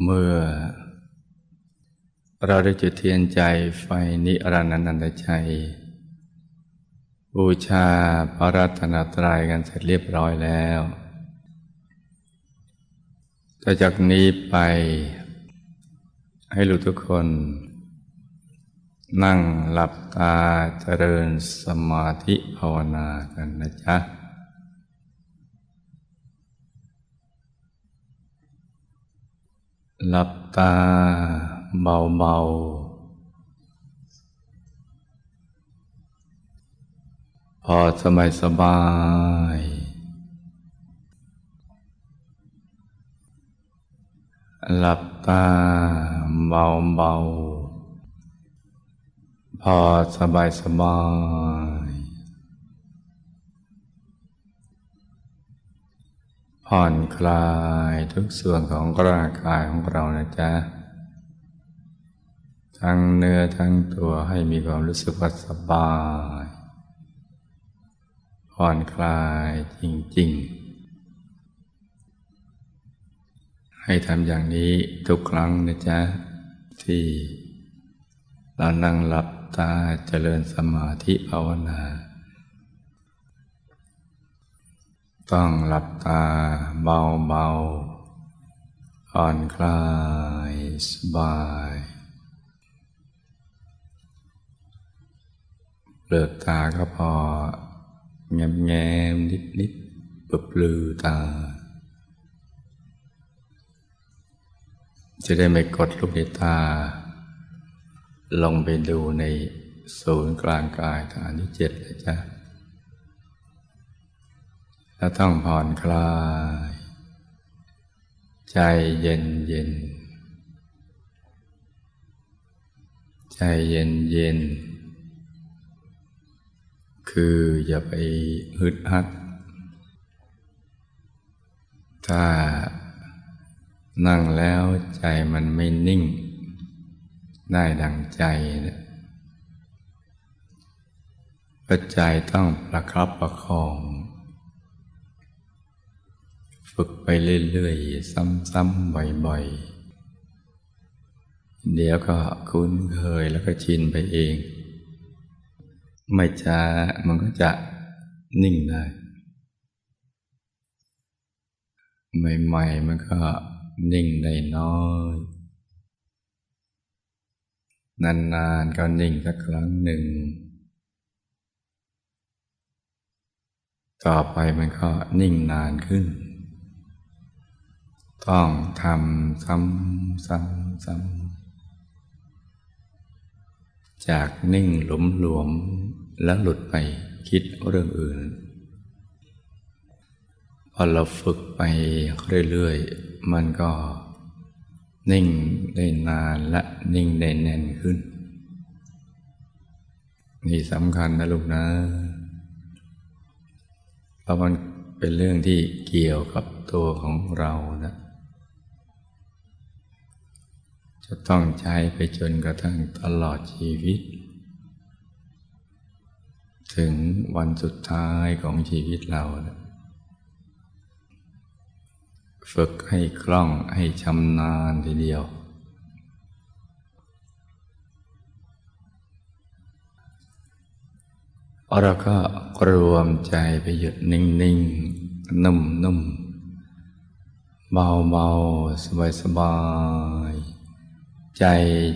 เมื่อ เราได้จุดเทียนใจไฟนิรันดร์นันตชัยบูชาพระรัตนตรัยกันเสร็จเรียบร้อยแล้วต่อจากนี้ไป ให้ลูกทุกคน นั่งหลับตาเจริญสมาธิภาวนากันนะจ๊ะ หลับตาเบาๆพอสบายสบาย หลับตาเบาๆพอสบายสบาย ผ่อนคลายทุกส่วนของร่างกายของเรานะจ๊ะ ทั้งเนื้อทั้งตัวให้มีความรู้สึกว่าสบาย ผ่อนคลายจริง ๆ ให้ทำอย่างนี้ทุกครั้งนะจ๊ะ ที่เรานั่งหลับตาเจริญสมาธิภาวนา ต้องหลับตาเบาๆผ่อนคลายสบายเปลือกตาก็พอแงมแงมนิดนิดๆปบลือตา จะได้ไม่กดลูกในตา ลงไปดูในศูนย์กลางกายฐานที่เจ็ดนะจ๊ะ แล้วต้องผ่อนคลาย ใจเย็นเย็น ใจเย็นเย็น คืออย่าไปฮึดฮัด ถ้านั่งแล้วใจมันไม่นิ่ง ได้ดังใจเนี่ยก็ใจต้องประคับประคอง ฝึกไปเรื่อยๆ ซ้ำๆบ่อยๆ เดี๋ยวก็คุ้นเคยแล้วก็ชินไปเอง ไม่ช้ามันก็จะนิ่งได้ใหม่ๆมันก็นิ่งได้น้อย นานๆก็นิ่งสักครั้งหนึ่ง ต่อไปมันก็นิ่งนานขึ้น ต้องทำซ้ำซ้ำซ้ำจากนิ่งหลมหลวมแล้วหลุดไปคิดเรื่องอื่น พอเราฝึกไปเรื่อยๆ มันก็นิ่งได้นานและนิ่งได้แน่นขึ้น นี่สำคัญนะลูกนะเพราะมันเป็นเรื่องที่เกี่ยวกับตัวของเรานะ จะต้องใช้ไปจนกระทั่งตลอดชีวิต ถึงวันสุดท้ายของชีวิตเรา ฝึกให้คล่องให้ชำนาญทีเดียว เราก็รวมใจไปหยุดนิ่งๆ นุ่มๆ เบาๆ สบายๆ ใจ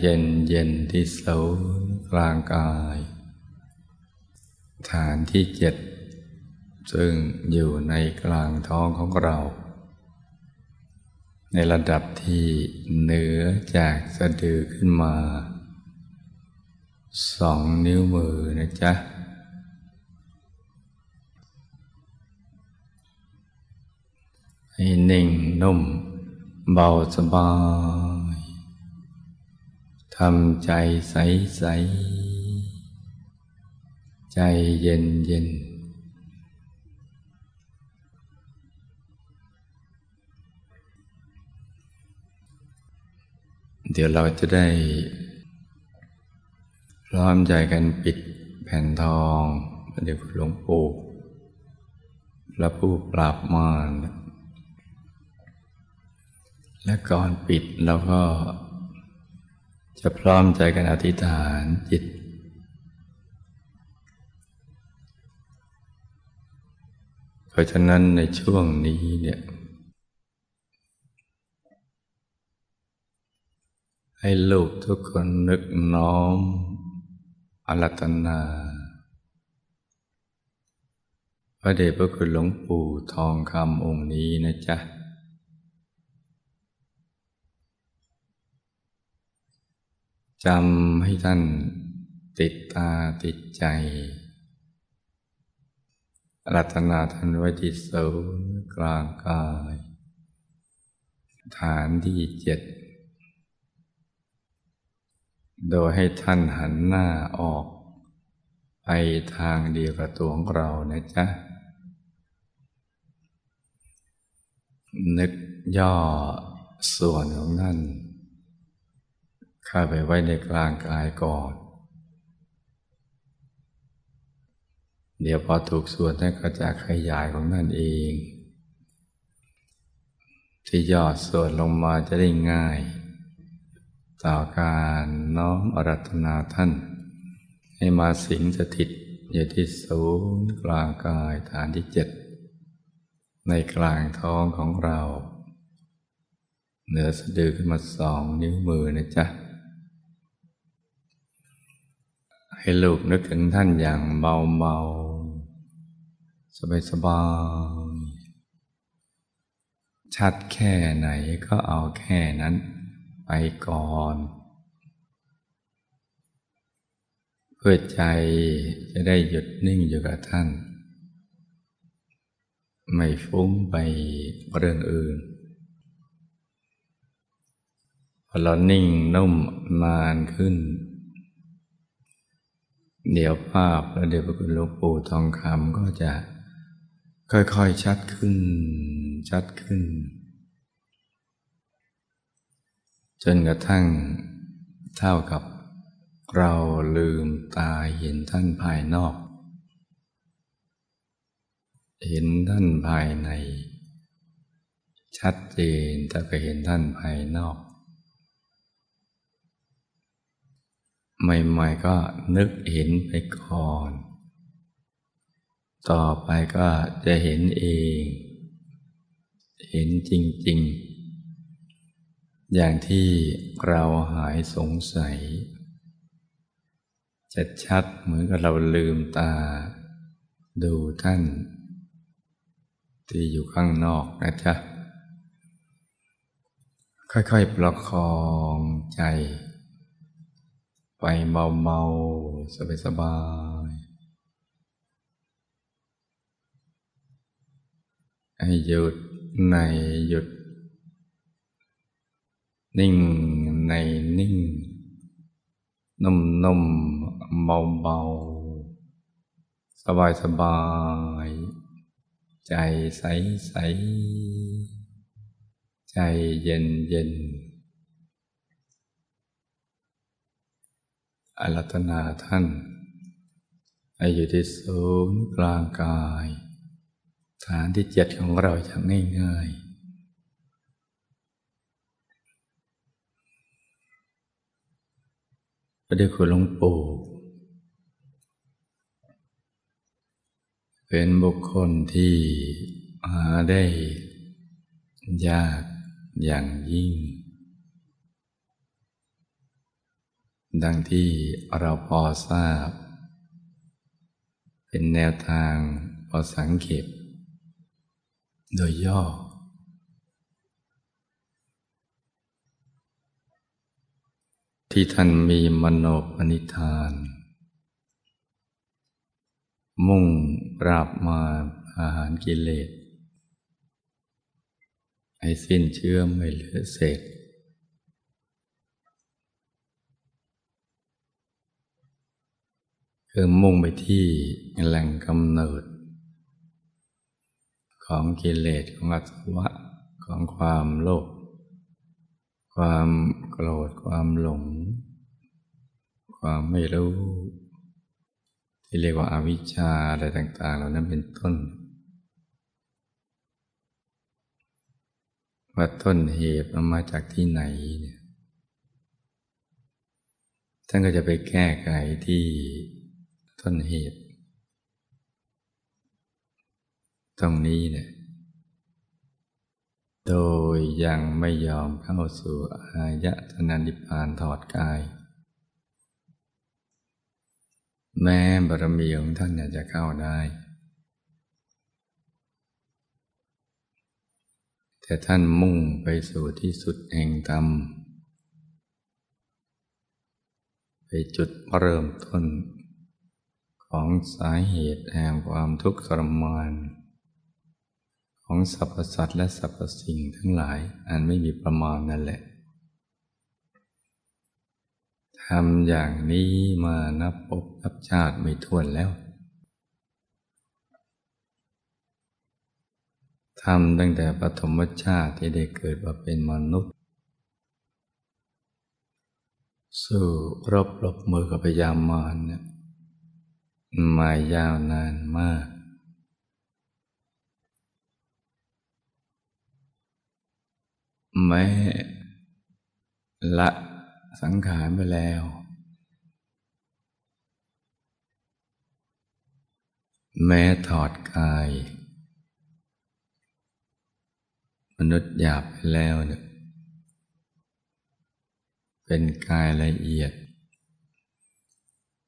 เย็นๆที่ศูนย์กลางกาย ฐานที่เจ็ด ซึ่งอยู่ในกลางท้องของเรา ในระดับที่เหนือจากสะดือขึ้นมา สองนิ้วมือนะจ๊ะให้นิ่งนุ่ม เบาสบาย ทำใจใสใส ใจเย็นเย็น เดี๋ยวเราจะได้พร้อมใจกันปิดแผ่นทองเดี๋ยวหลวงปู่พระผู้ปราบมารและก่อนปิดเราก็ จะพร้อมใจกันอธิษฐานจิต เพราะฉะนั้นในช่วงนี้เนี่ยให้ลูกทุกคนนึกน้อมอารัตนา พระเดชพระคุณหลวงปู่ทองคำองค์นี้นะจ๊ะ จำให้ท่านติดตาติดใจ รัตนาท่านไว้ที่ศูนย์กลางกาย ฐานที่เจ็ด โดยให้ท่านหันหน้าออก ไปทางเดียวกับตัวของเรานะจ๊ะ นึกย่อส่วนของท่าน เข้าไปไว้ในกลางกายก่อน เดี๋ยวพอถูกส่วนท่านก็จะขยายของท่นเอง ที่ยอดส่วนลงมาจะได้ง่าย ต่อการน้อมอรัตนาท่าน ให้มาสิงสถิตอยู่ที่ศูนย์กลางกายฐานที่เจ็ดในกลางท้องของเรา เหนือสะดือขึ้นมาสองนิ้วมือนะจ๊ะ ให้ลูกนึกถึงท่านอย่างเบาเบาสบายสบายชัดแค่ไหนก็เอาแค่นั้นไปก่อน เพื่อใจจะได้หยุดนิ่งอยู่กับท่าน ไม่ฟุ้งไปเรื่องอื่นพอเรานิ่งนุ่มนานขึ้น เดี๋ยวภาพและเดี๋ยวพระคุณหลวงปู่ทองคำก็จะค่อยๆชัดขึ้น ชัดขึ้น จนกระทั่งเท่ากับเราลืมตาเห็นท่านภายนอก เห็นท่านภายใน ชัดเจนแต่ก็เห็นท่านภายนอก ใหม่ๆก็นึกเห็นไปก่อน ต่อไปก็จะเห็นเอง เห็นจริง ๆ อย่างที่เราหายสงสัย จะชัดเหมือนกับเราลืมตา ดูท่าน ที่อยู่ข้างนอกนะจ๊ะ ค่อย ๆ ประคองใจ ไปเบาๆ สบายๆให้หยุดในหยุด นิ่งในนิ่ง นุ่มๆเบาๆ สบายๆใจใสๆใจเย็นๆ อารัตนาท่านให้อยู่ที่ศูนย์กลางกาย ฐานที่เจ็ดของเราอย่างง่ายๆพระเดชคุณหลวงปู่เป็นบุคคลที่หาได้ยากอย่างยิ่ง ดังที่เราพอทราบ เป็นแนวทางพอสังเกตโดยย่อ ที่ท่านมีมโนปณิธาน มุ่งปราบมาอาหารกิเลส ให้สิ้นเชื่อไม่เหลือเศษ คือมุ่งไปที่แหล่งกำเนิด ของกิเลสของอาสวะของความโลภความโกรธความหลง ความไม่รู้ ที่เรียกว่าอาวิชชาอะไรต่าง ๆ เหล่านั้นเป็นต้น ว่าต้นเหตุมันมาจากที่ไหนเนี่ยท่านก็จะไปแก้ไขที่ ต้นเหตุ ตรงนี้เนี่ยโดยยังไม่ยอมเข้าสู่อายตนะนิพพานถอดกาย แม้บารมีของท่านจะเข้าได้ แต่ท่านมุ่งไปสู่ที่สุดแห่งธรรม ไปจุดเริ่มต้น ของสาเหตุแห่งความทุกข์ทรมานของสรรพสัตว์และสรรพสิ่งทั้งหลายอันไม่มีประมาณนั่นแหละทำอย่างนี้มานับปบนับชาติไม่ถ้วนแล้วทำตั้งแต่ปฐมชาติที่ได้เกิดมาเป็นมนุษย์ สู้รบรบมือกับพยามารเนี่ย มายาวนานมาก แม้ละสังขารไปแล้ว แม้ถอดกาย มนุษย์หยาบไปแล้วเนี่ยเป็นกายละเอียด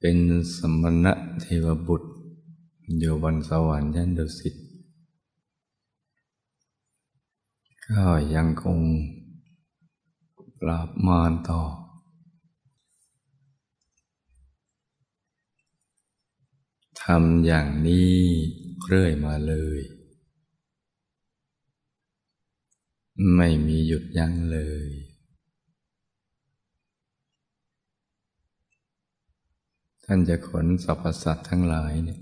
เป็นสมณะเทวบุตรอยู่บนสวรรค์ยันดุสิตก็ยังคงปราบมารต่อ ทำอย่างนี้เรื่อยมาเลย ไม่มีหยุดยั้งเลย ท่านจะขนสรรพสัตว์ทั้งหลายเนี่ย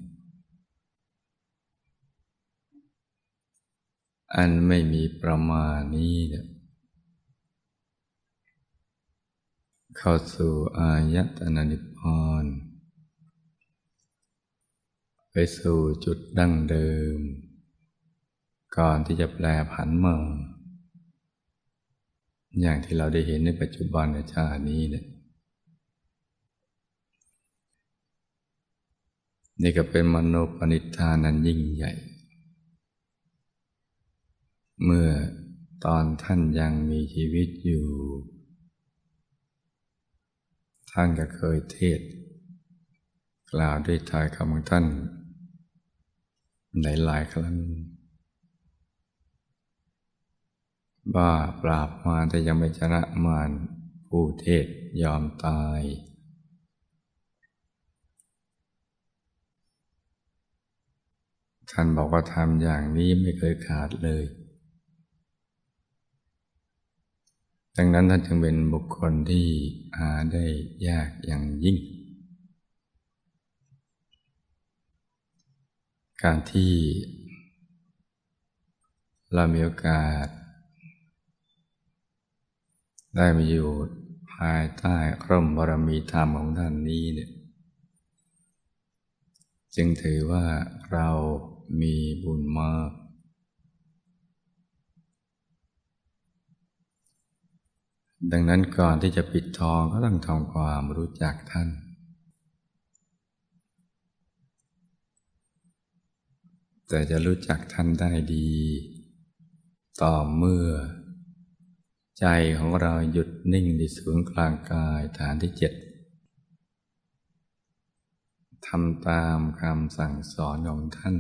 อันไม่มีประมาณนี้เนี่ยเข้าสู่อายตนะนิพพานไปสู่จุดดั้งเดิม ก่อนที่จะแปลผันมาอย่างที่เราได้เห็นในปัจจุบันในชาตินี้เนี่ย นี่ก็เป็นมโนปณิธานันยิ่งใหญ่ เมื่อตอนท่านยังมีชีวิตอยู่ ท่านก็เคยเทศ กล่าวด้วยทายคำของท่านในหลายครั้งบ้าปราบมาแต่ยังไม่ชนะมารผู้เทศยอมตาย ท่านบอกว่าทำอย่างนี้ไม่เคยขาดเลย ดังนั้นท่านจึงเป็นบุคคลที่หาได้ยากอย่างยิ่ง การที่เรามีโอกาส ได้มาอยู่ภายใต้ร่มบารมีธรรมของท่านนี้เนี่ย จึงถือว่าเรา มีบุญมาก ดังนั้นก่อนที่จะปิดทองก็ต้องทำความรู้จักท่าน แต่จะรู้จักท่านได้ดี ต่อเมื่อ ใจของเราหยุดนิ่งในศูนย์กลางกายฐานที่เจ็ดทำตามคำสั่งสอนของท่าน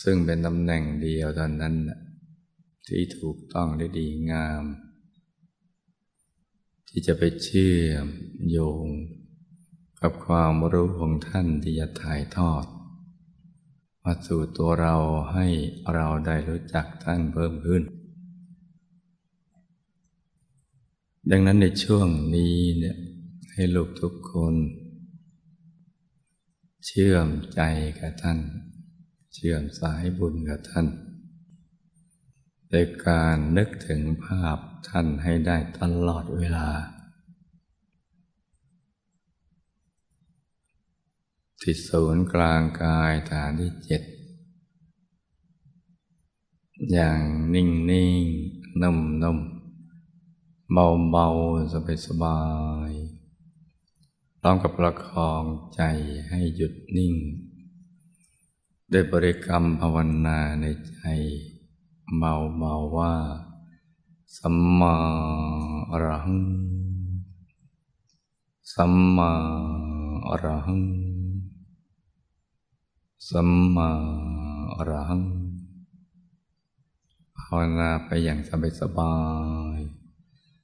ซึ่งเป็นตำแหน่งเดียวตอนนั้นที่ถูกต้องและดีงาม ที่จะไปเชื่อมโยง กับความรู้ของท่านที่จะถ่ายทอดมาสู่ตัวเราให้เราได้รู้จักท่านเพิ่มขึ้น ดังนั้นในช่วงนี้เนี่ยให้ลูกทุกคน เชื่อมใจกับท่าน เชื่อมสายบุญกับท่านโดยการนึกถึงภาพท่านให้ได้ตลอดเวลา ที่ศูนย์กลางกายฐานที่เจ็ด อย่างนิ่งนิ่งนุ่มนุ่มเบาเบาสบายสบายพร้อมกับประคองใจให้หยุดนิ่ง ได้บริกรรมภาวนาในใจเบาเบาๆว่า สัมมาอรหัง สัมมาอรหัง สัมมาอรหัง ภาวนาไปอย่างสบาย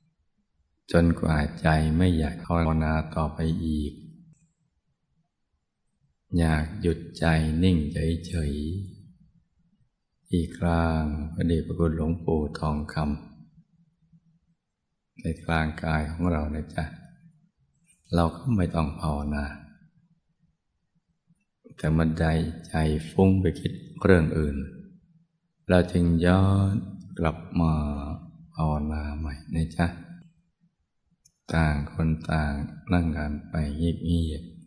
ๆจนกว่าใจไม่อยากภาวนาต่อไปอีก อยากหยุดใจนิ่งเฉยๆอีกครางพระเดชพระคุณหลวงปู่ทองคำในกลางกายของเรานะจ๊ะ เราก็ไม่ต้องภาวนาแต่มันใจใจฟุ้งไปคิดเรื่องอื่น เราจึงย้อนกลับมาภาวนาใหม่นะจ๊ะ ต่างคนต่างนั่งกันไปเงียบๆ